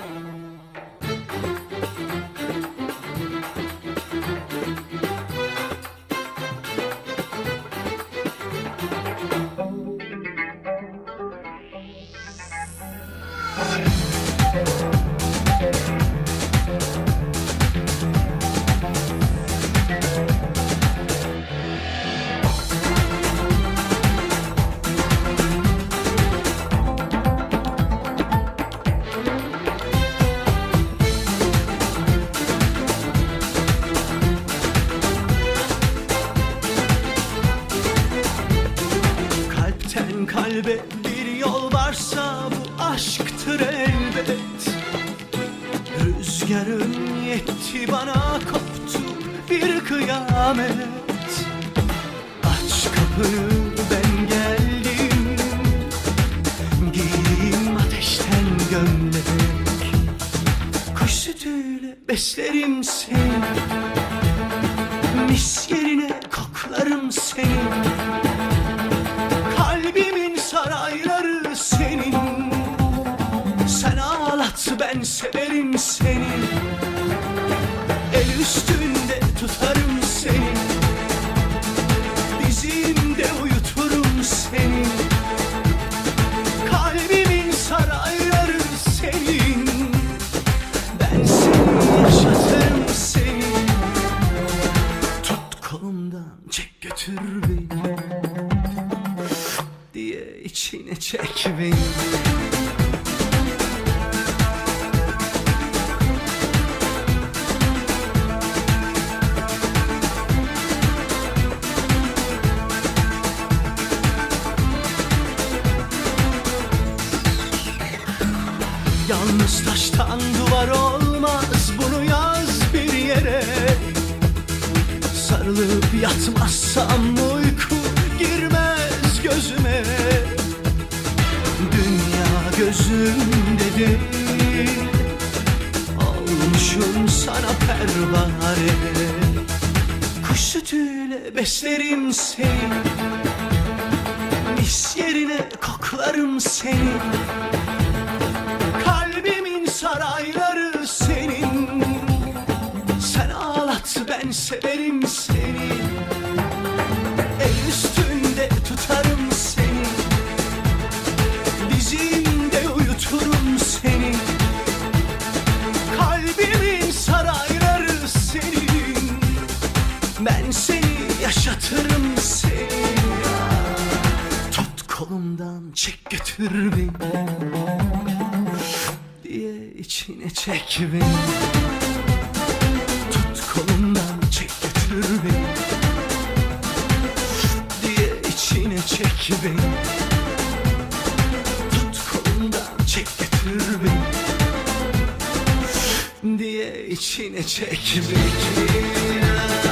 company. Kalbe bir yol varsa bu aşktır elbet. Rüzgarın yetti bana koptu bir kıyamet. Aç kapını ben geldim. Giyeyim ateşten gömlek. Kuş sütüyle beslerim seni. Mis ben severim seni. El üstünde tutarım seni. Dizimde uyuturum seni. Kalbimin sarayları senin. Ben seni yaşatırım seni. Tut kolumdan çek götür beni. Diye içine çek beni Yalnız taştan duvar olmaz bunu yaz bir yere. Sarılıp yatmazsam uyku girmez gözüme. Dünya gözümde değil Olmuşum sana pervane. Kuş sütüyle beslerim seni Mis yerine koklarım seni çek götür beni. Diye içine çek beni. Tut kolumdan çek götür beni. Diye içine çek beni. Tut kolumdan çek götür beni. Diye içine çek beni